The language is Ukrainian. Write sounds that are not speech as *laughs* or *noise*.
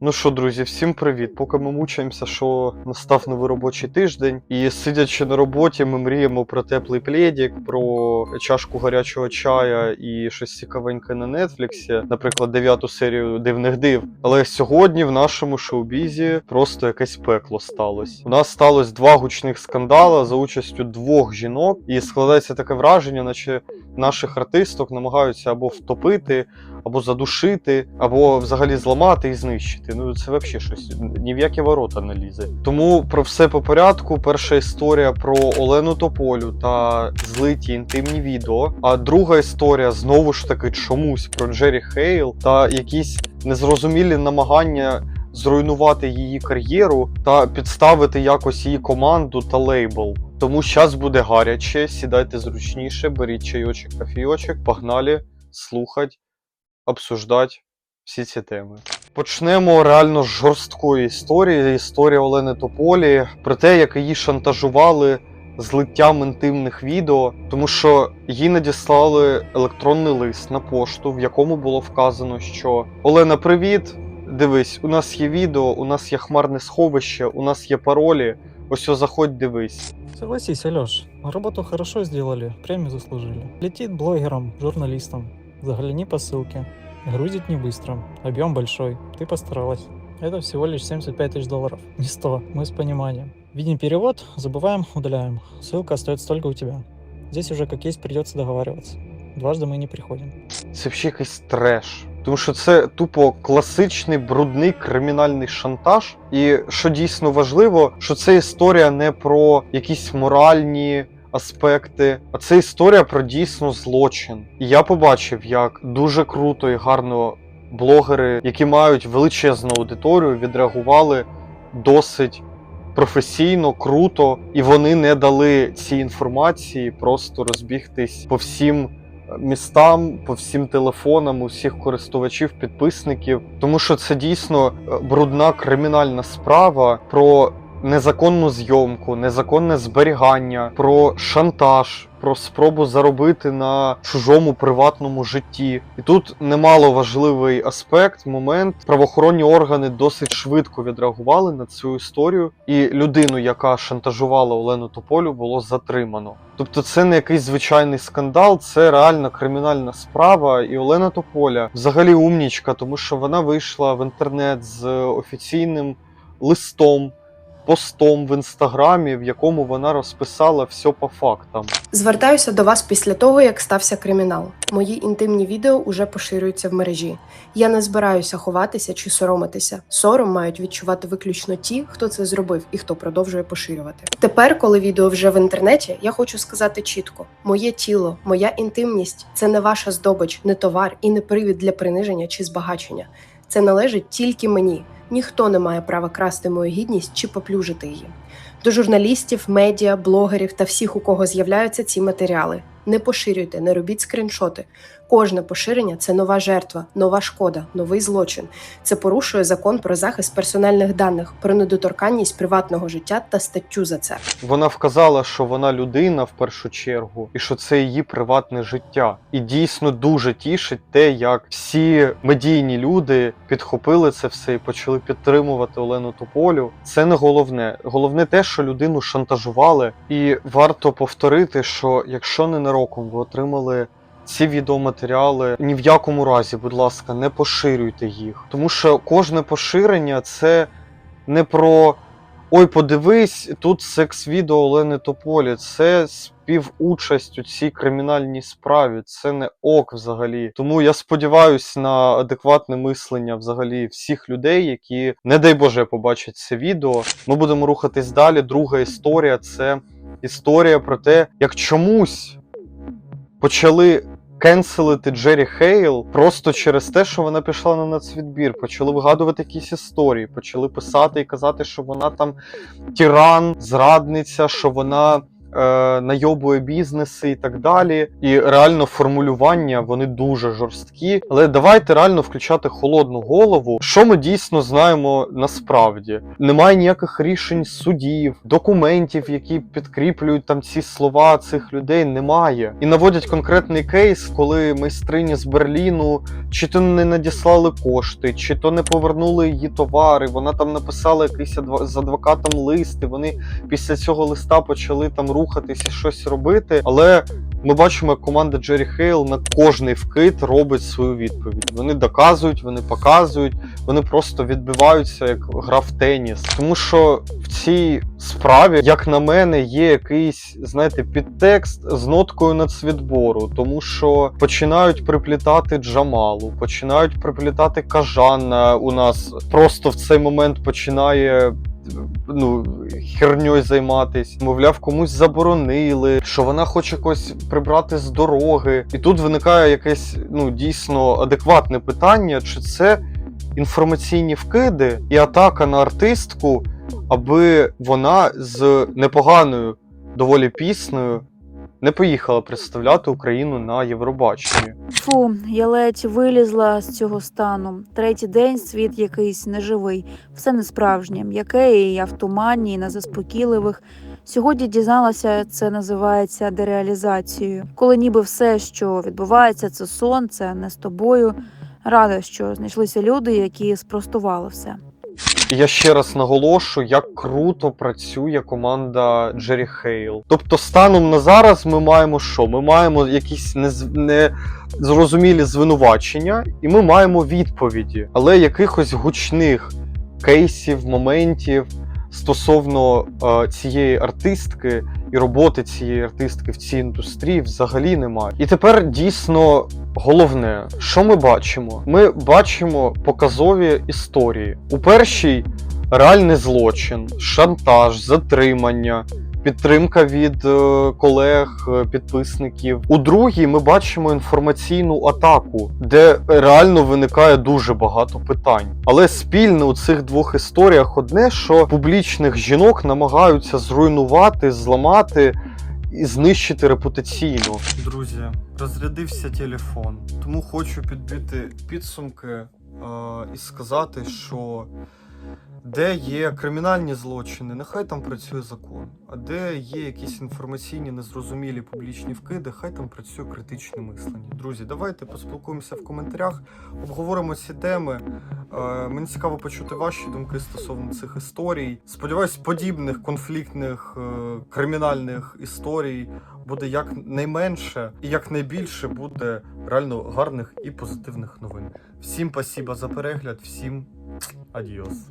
Ну що, друзі, всім привіт. Поки ми мучаємося, що настав новий робочий тиждень, і сидячи на роботі, ми мріємо про теплий плєдік, про чашку гарячого чая і щось цікавеньке на Нетфліксі, наприклад, дев'яту серію дивних див. Але сьогодні в нашому шоу-бізі просто якесь пекло сталося. У нас сталося два гучних скандали за участю двох жінок, і складається таке враження, наче наших артисток намагаються або втопити, або задушити, або взагалі зламати і знищити. Ну це взагалі щось ні в які ворота не лізе. Тому про все по порядку. Перша історія про Олену Тополю та злиті інтимні відео. А друга історія знову ж таки чомусь про Джері Хейл та якісь незрозумілі намагання. Зруйнувати її кар'єру та підставити якось її команду та лейбл. Тому зараз буде гаряче, сідайте зручніше, беріть чайочок, кофійочок, погнали слухать, обсуждать всі ці теми. Почнемо реально з жорсткої історії. Історія Олени Тополі про те, як її шантажували злиттям інтимних відео, тому що їй надіслали електронний лист на пошту, в якому було вказано, що Олена, привіт. Дивись, у нас є відео, у нас є хмарне сховище, у нас є паролі. Ось заходь, дивись. Согласись, Алёш, работу хорошо сделали, премию заслужили. Летит блогером, журналистом. Загляни по ссылке. Грузит не быстро, объем большой, ты постаралась. Это всего лишь 75 тысяч долларов, *laughs* не 100, мы с пониманием. Видим перевод, забываем, удаляем. Ссылка остается только у тебя. Здесь уже как есть придется договариваться. Дважды мы не приходим. Це взагалі якийсь треш. Тому що це тупо класичний брудний кримінальний шантаж. І що дійсно важливо, що це історія не про якісь моральні аспекти, а це історія про дійсно злочин. І я побачив, як дуже круто і гарно блогери, які мають величезну аудиторію, відреагували досить професійно, круто, і вони не дали цій інформації просто розбігтись по всім містам, по всім телефонам, усіх користувачів, підписників, тому що це дійсно е, брудна кримінальна справа про незаконну зйомку, незаконне зберігання, про шантаж. Про спробу заробити на чужому приватному житті, і тут немало важливий аспект, момент. Правоохоронні органи досить швидко відреагували на цю історію, і людину, яка шантажувала Олену Тополю, було затримано. Тобто, це не якийсь звичайний скандал, це реальна кримінальна справа. І Олена Тополя взагалі умнічка, тому що вона вийшла в інтернет з офіційним листом. Постом в інстаграмі, в якому вона розписала все по фактам. Звертаюся до вас після того, як стався кримінал. Мої інтимні відео уже поширюються в мережі. Я не збираюся ховатися чи соромитися. Сором мають відчувати виключно ті, хто це зробив і хто продовжує поширювати. Тепер, коли відео вже в інтернеті, я хочу сказати чітко: моє тіло, моя інтимність це не ваша здобич, не товар і не привід для приниження чи збагачення. Це належить тільки мені. Ніхто не має права красти мою гідність чи поплюжити її. До журналістів, медіа, блогерів та всіх, у кого з'являються ці матеріали. Не поширюйте, не робіть скріншоти. Кожне поширення це нова жертва, нова шкода, новий злочин. Це порушує закон про захист персональних даних, про недоторканність приватного життя та статтю за це. Вона вказала, що вона людина в першу чергу, і що це її приватне життя. І дійсно дуже тішить те, як всі медійні люди підхопили це все і почали підтримувати Олену Тополю. Це не головне. Головне те, що людину шантажували, і варто повторити, що якщо ненароком ви отримали. Ці відеоматеріали ні в якому разі, будь ласка, не поширюйте їх. Тому що кожне поширення це не про ой, подивись, тут секс-відео Олени Тополі. Це співучасть у цій кримінальній справі. Це не ок взагалі. Тому я сподіваюся на адекватне мислення взагалі всіх людей, які, не дай Боже, побачать це відео. Ми будемо рухатись далі. Друга історія це історія про те, як чомусь почали кенселити Джері Хейл просто через те, що вона пішла на нацвідбір. Почали вигадувати якісь історії, почали писати і казати, що вона там тиран, зрадниця, що вона найобує бізнеси і так далі. І реально формулювання вони дуже жорсткі. Але давайте реально включати холодну голову. Що ми дійсно знаємо насправді? Немає ніяких рішень судів, документів, які підкріплюють там ці слова цих людей. Немає. І наводять конкретний кейс, коли майстрині з Берліну чи то не надіслали кошти, чи то не повернули її товари. Вона там написала якийсь з адвокатом лист, і вони після цього листа почали там рухатись і щось робити. Але ми бачимо, як команда Джері Хейл на кожний вкид робить свою відповідь. Вони доказують, вони показують, вони просто відбиваються, як гра в теніс. Тому що в цій справі, як на мене, є якийсь, знаєте, підтекст з ноткою нацвідбору, тому що починають приплітати Джамалу, починають приплітати Кажана. У нас просто в цей момент починає. Ну, херньою займатись, мовляв, комусь заборонили, що вона хоче когось прибрати з дороги. І тут виникає якесь ну дійсно адекватне питання, чи це інформаційні вкиди і атака на артистку, аби вона з непоганою доволі піснею не поїхала представляти Україну на Євробаченні. Фу, я ледь вилізла з цього стану. Третій день світ якийсь неживий, все несправжнє, м'яке і я в тумані, і на заспокійливих. Сьогодні дізналася, це називається дереалізацією. Коли ніби все, що відбувається, це сон, це не з тобою. Рада, що знайшлися люди, які спростували все. Я ще раз наголошую, як круто працює команда Джері Хейл. Тобто, станом на зараз ми маємо що? Ми маємо якісь нез- незрозумілі звинувачення, і ми маємо відповіді, але якихось гучних кейсів, моментів стосовно е, цієї артистки і роботи цієї артистки в цій індустрії взагалі немає. І тепер дійсно головне, що ми бачимо? Ми бачимо показові історії. У першій реальний злочин, шантаж, затримання. Підтримка від е, колег, е, підписників. У другій ми бачимо інформаційну атаку, де реально виникає дуже багато питань. Але спільне у цих двох історіях одне, що публічних жінок намагаються зруйнувати, зламати і знищити репутаційно. Друзі, розрядився телефон, тому хочу підбити підсумки е, і сказати, що де є кримінальні злочини, нехай там працює закон. А де є якісь інформаційні незрозумілі публічні вкиди, хай там працює критичне мислення. Друзі, давайте поспілкуємося в коментарях, обговоримо ці теми. Е, мені цікаво почути ваші думки стосовно цих історій. Сподіваюсь, подібних конфліктних е, кримінальних історій буде як найменше і як найбільше буде реально гарних і позитивних новин. Всім спасіба за перегляд, всім Adios.